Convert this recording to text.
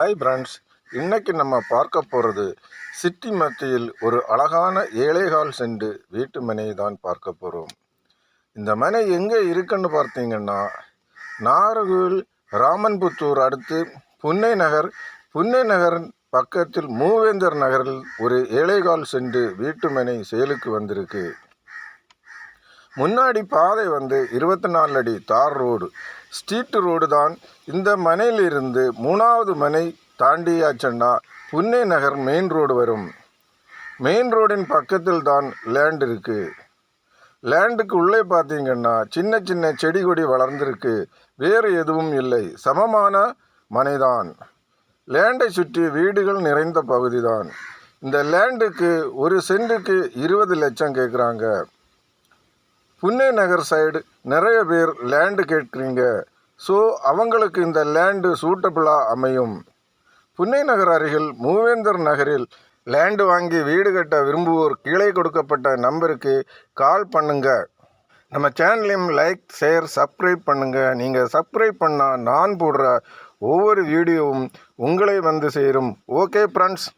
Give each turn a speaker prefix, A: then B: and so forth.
A: Hi brands இன்றைக்கி நம்ம பார்க்க போகிறது சிட்டி மத்தியில் ஒரு அழகான ஏழைகால் செண்டு வீட்டு மனையை தான் பார்க்க போகிறோம் இந்த மனை எங்கே இருக்குன்னு பார்த்தீங்கன்னா நாகர்கோவில் ராமன்புத்தூர் அடுத்து புன்னை நகர். புன்னை நகர் பக்கத்தில் மூவேந்தர் நகரில் ஒரு ஏழைகால் செண்டு வீட்டு மனை செயலுக்கு வந்திருக்கு. முன்னாடி பாதை வந்து இருபத்தி நாலு அடி தார் ரோடு. ஸ்ட்ரீட் ரோடு தான் இந்த மனையிலிருந்து மூணாவது மனை தாண்டியாச்சன்னா புன்னே நகர் மெயின் ரோடு வரும். மெயின் ரோடின் பக்கத்தில் தான் லேண்ட் இருக்குது லேண்டுக்கு உள்ளே பார்த்தீங்கன்னா சின்ன சின்ன செடி கொடி வளர்ந்துருக்கு. வேறு எதுவும் இல்லை. சமமான மனைதான். லேண்டை சுற்றி வீடுகள் நிறைந்த பகுதி தான் இந்த லேண்டுக்கு ஒரு சென்ட்டுக்கு இருபது லட்சம் கேட்குறாங்க புன்னே நகர் சைடு நிறைய பேர் லேண்டு கேட்குறீங்க. ஸோ அவங்களுக்கு இந்த லேண்டு சூட்டபிளாக அமையும். புன்னை நகர் அருகில் மூவேந்தர் நகரில் லேண்டு வாங்கி வீடு கட்ட விரும்புவோர் கீழே கொடுக்கப்பட்ட நம்பருக்கு கால் பண்ணுங்க. நம்ம சேனலையும் லைக் ஷேர் சப்ஸ்கிரைப் பண்ணுங்க. நீங்கள் சப்ஸ்கிரைப் பண்ணால் நான் போடுற ஒவ்வொரு வீடியோவும் உங்களை வந்து சேரும். Okay friends